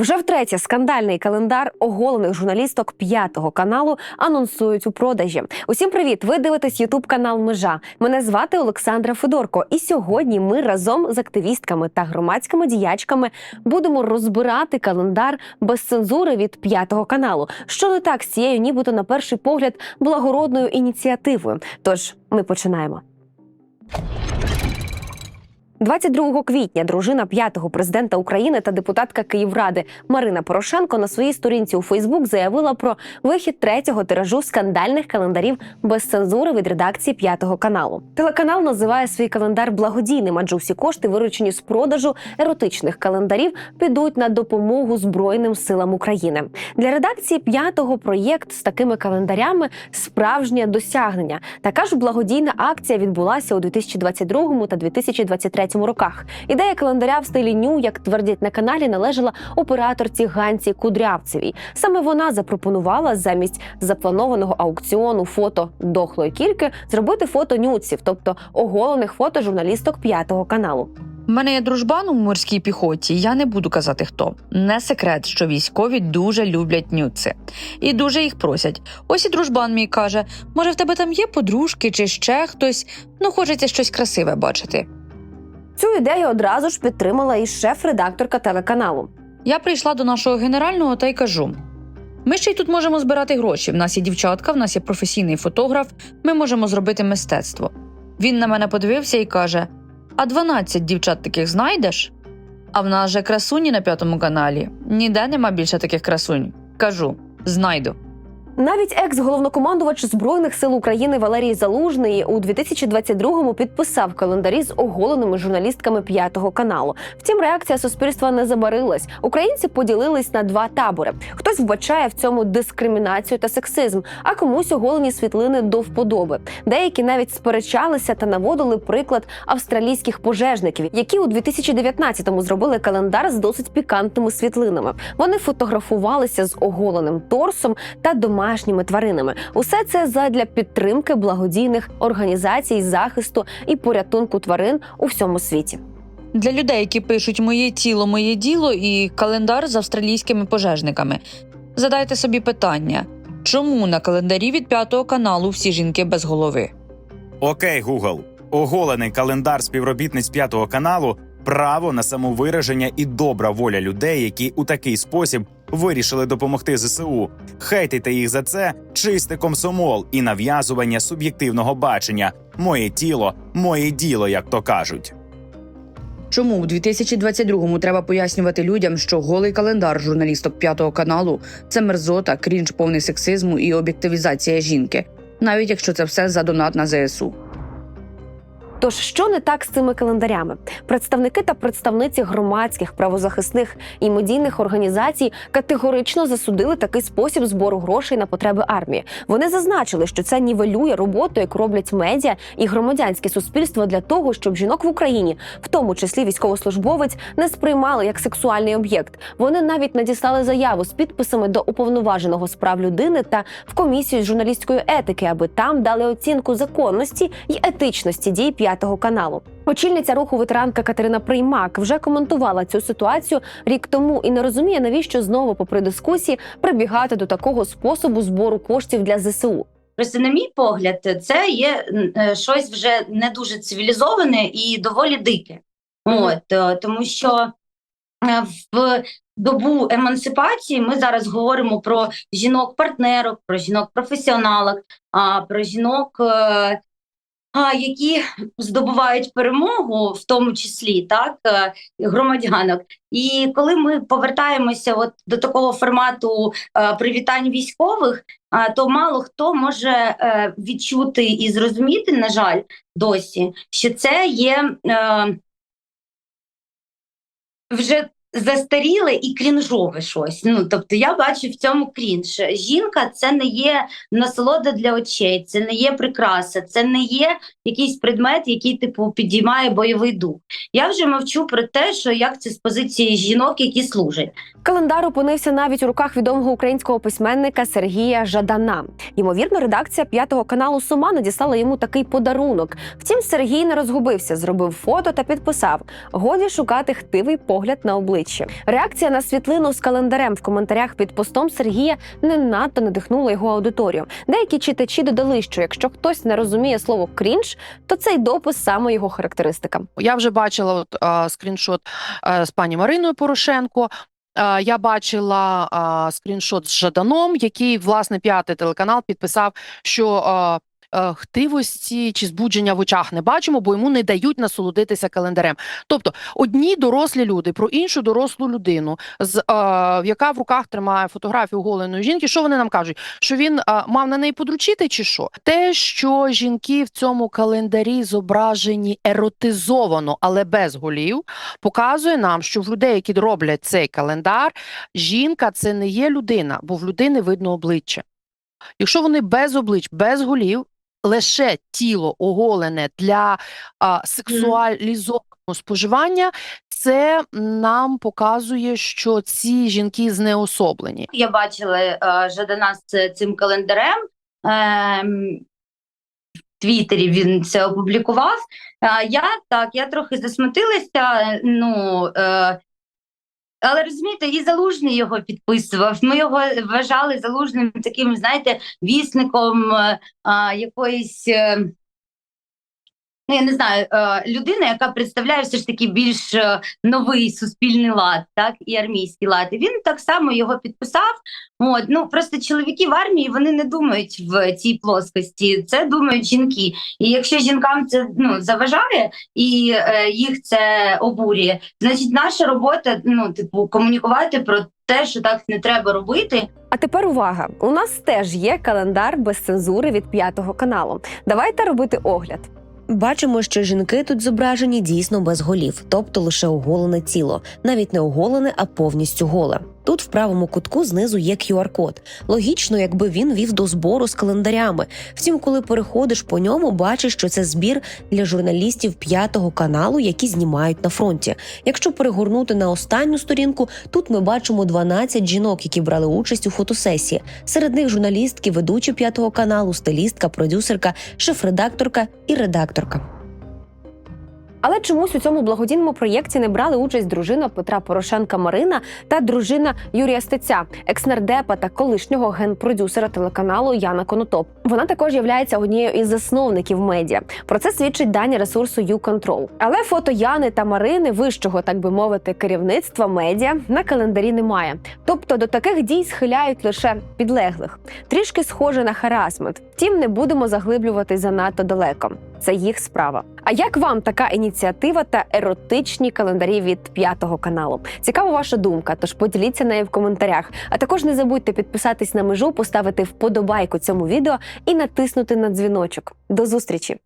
Вже втретє скандальний календар оголених журналісток п'ятого каналу анонсують у продажі. Усім привіт! Ви дивитесь Ютуб канал Межа. Мене звати Олександра Федорко. І сьогодні ми разом з активістками та громадськими діячками будемо розбирати календар без цензури від п'ятого каналу. Що не так з цією, нібито на перший погляд, благородною ініціативою. Тож ми починаємо. 22 квітня дружина п'ятого президента України та депутатка Київради Марина Порошенко на своїй сторінці у Фейсбук заявила про вихід третього тиражу скандальних календарів без цензури від редакції п'ятого каналу. Телеканал називає свій календар благодійним, адже всі кошти, виручені з продажу еротичних календарів, підуть на допомогу Збройним силам України. Для редакції п'ятого проєкт з такими календарями справжнє досягнення. Така ж благодійна акція відбулася у 2022 та 2023 роках. Ідея календаря в стилі ню, як твердять на каналі, належала операторці Ганці Кудрявцевій. Саме вона запропонувала замість запланованого аукціону фото дохлої кільки зробити фото нюців, тобто оголених фото журналісток п'ятого каналу. У мене є дружбан у морській піхоті. Я не буду казати хто. Не секрет, що військові дуже люблять нюци і дуже їх просять. Ось і дружбан мій каже: може, в тебе там є подружки чи ще хтось? Ну, хочеться щось красиве бачити. Цю ідею одразу ж підтримала і шеф-редакторка телеканалу. Я прийшла до нашого генерального та й кажу: ми ще й тут можемо збирати гроші. В нас є дівчатка, в нас є професійний фотограф, ми можемо зробити мистецтво. Він на мене подивився і каже: А 12 дівчат таких знайдеш? А в нас же красуні на п'ятому каналі. Ніде нема більше таких красунь. Кажу, знайду. Навіть екс-головнокомандувач збройних сил України Валерій Залужний у 2022-му підписав календарі з оголеними журналістками п'ятого каналу. Втім, реакція суспільства не забарилась. Українці поділились на два табори. Хтось вбачає в цьому дискримінацію та сексизм, а комусь оголені світлини до вподоби. Деякі навіть сперечалися та наводили приклад австралійських пожежників, які у 2019-му зробили календар з досить пікантними світлинами. Вони фотографувалися з оголеним торсом та домашніми тваринами. Усе це задля підтримки благодійних організацій захисту і порятунку тварин у всьому світі. Для людей, які пишуть Моє тіло, моє діло і календар з австралійськими пожежниками. Задайте собі питання, чому на календарі від п'ятого каналу всі жінки без голови? Окей, Google. Оголений календар співробітниць п'ятого каналу, право на самовираження і добра воля людей, які у такий спосіб вирішили допомогти ЗСУ. Хейтайте їх за це, чисте комсомол і нав'язування суб'єктивного бачення. Моє тіло, моє діло, як то кажуть. Чому в 2022-му треба пояснювати людям, що голий календар журналісток п'ятого каналу це мерзота, крінж повний сексизму і об'єктивізація жінки, навіть якщо це все за донат на ЗСУ. Тож що не так з цими календарями? Представники та представниці громадських правозахисних і медійних організацій категорично засудили такий спосіб збору грошей на потреби армії. Вони зазначили, що це нівелює роботу, яку роблять медіа і громадянське суспільство для того, щоб жінок в Україні, в тому числі військовослужбовець, не сприймали як сексуальний об'єкт. Вони навіть надіслали заяву з підписами до уповноваженого з прав людини та в комісію з журналістської етики, аби там дали оцінку законності і етичності дій п'ятого каналу. Очільниця руху ветеранка Катерина Приймак вже коментувала цю ситуацію рік тому і не розуміє, навіщо знову, попри дискусії, прибігати до такого способу збору коштів для ЗСУ. Просто, на мій погляд, це є е, щось вже не дуже цивілізоване і доволі дике. От, е, тому що е, в добу емансипації ми зараз говоримо про жінок-партнерок, про жінок-професіоналок, а про жінок, які здобувають перемогу, в тому числі так, е, громадянок. І коли ми повертаємося от до такого формату е, привітань військових, а, то мало хто може е, відчути і зрозуміти, на жаль, досі, що це є е, вже застаріле і крінжове щось. Ну тобто я бачу в цьому крінж. Жінка це не є насолода для очей, це не є прикраса, це не є якийсь предмет, який типу підіймає бойовий дух. Я вже мовчу про те, що як це з позиції жінок, які служать. Календар опинився навіть у руках відомого українського письменника Сергія Жадана. Ймовірно, редакція п'ятого каналу Сума надіслала йому такий подарунок. Втім, Сергій не розгубився, зробив фото та підписав: годі шукати хтивий погляд на обличчя. Реакція на світлину з календарем в коментарях під постом Сергія не надто надихнула його аудиторію. Деякі читачі додали, що якщо хтось не розуміє слово крінж, то цей допис саме його характеристика. Я вже бачила от, а, скріншот е, з пані Мариною Порошенко. Е, Я бачила скріншот з Жаданом, який власне п'ятий телеканал підписав, що е, хтивості чи збудження в очах не бачимо, бо йому не дають насолодитися календарем. Тобто, одні дорослі люди про іншу дорослу людину, з е, яка в руках тримає фотографію голеної жінки. Що вони нам кажуть? Що він е, мав на неї подручити, чи що? Те, що жінки в цьому календарі зображені еротизовано, але без голів, показує нам, що в людей, які роблять цей календар, жінка це не є людина, бо в людини видно обличчя. Якщо вони без облич, без голів, лише тіло оголене для а, сексуалізованого споживання, це нам показує, що ці жінки знеособлені. Я бачила е, Жадана з цим календарем. Ем, в Твіттері він це опублікував. Е, я так, я трохи засмутилася. Ну, е, але розумієте, і Залужний його підписував. Ми його вважали залужним таким, знаєте, вісником е, а, якоїсь. Ну, я не знаю, е, людина, яка представляє все ж таки більш е, новий суспільний лад, так і армійський лад. І він так само його підписав. От ну просто чоловіки в армії вони не думають в цій плоскості. Це думають жінки. І якщо жінкам це ну заважає і е, їх це обурює, значить наша робота ну типу комунікувати про те, що так не треба робити. А тепер увага! У нас теж є календар без цензури від п'ятого каналу. Давайте робити огляд. Бачимо, що жінки тут зображені дійсно без голів, тобто лише оголене тіло, навіть не оголене, а повністю голе. Тут в правому кутку знизу є QR-код. Логічно, якби він вів до збору з календарями. Втім, коли переходиш по ньому, бачиш, що це збір для журналістів п'ятого каналу, які знімають на фронті. Якщо перегорнути на останню сторінку, тут ми бачимо 12 жінок, які брали участь у фотосесії. Серед них журналістки, ведучі п'ятого каналу, стилістка, продюсерка, шеф-редакторка і редакторка. Але чомусь у цьому благодійному проєкті не брали участь дружина Петра Порошенка Марина та дружина Юрія Стеця, екснардепа та колишнього генпродюсера телеканалу Яна Конотоп. Вона також є однією із засновників медіа. Про це свідчить дані ресурсу YouControl. Але фото Яни та Марини, вищого, так би мовити, керівництва медіа на календарі немає. Тобто до таких дій схиляють лише підлеглих. Трішки схоже на харасмент. Втім, не будемо заглиблюватись занадто далеко. Це їх справа. А як вам така ініціатива та еротичні календарі від п'ятого каналу? Цікава ваша думка, тож поділіться нею в коментарях. А також не забудьте підписатись на межу, поставити вподобайку цьому відео і натиснути на дзвіночок. До зустрічі!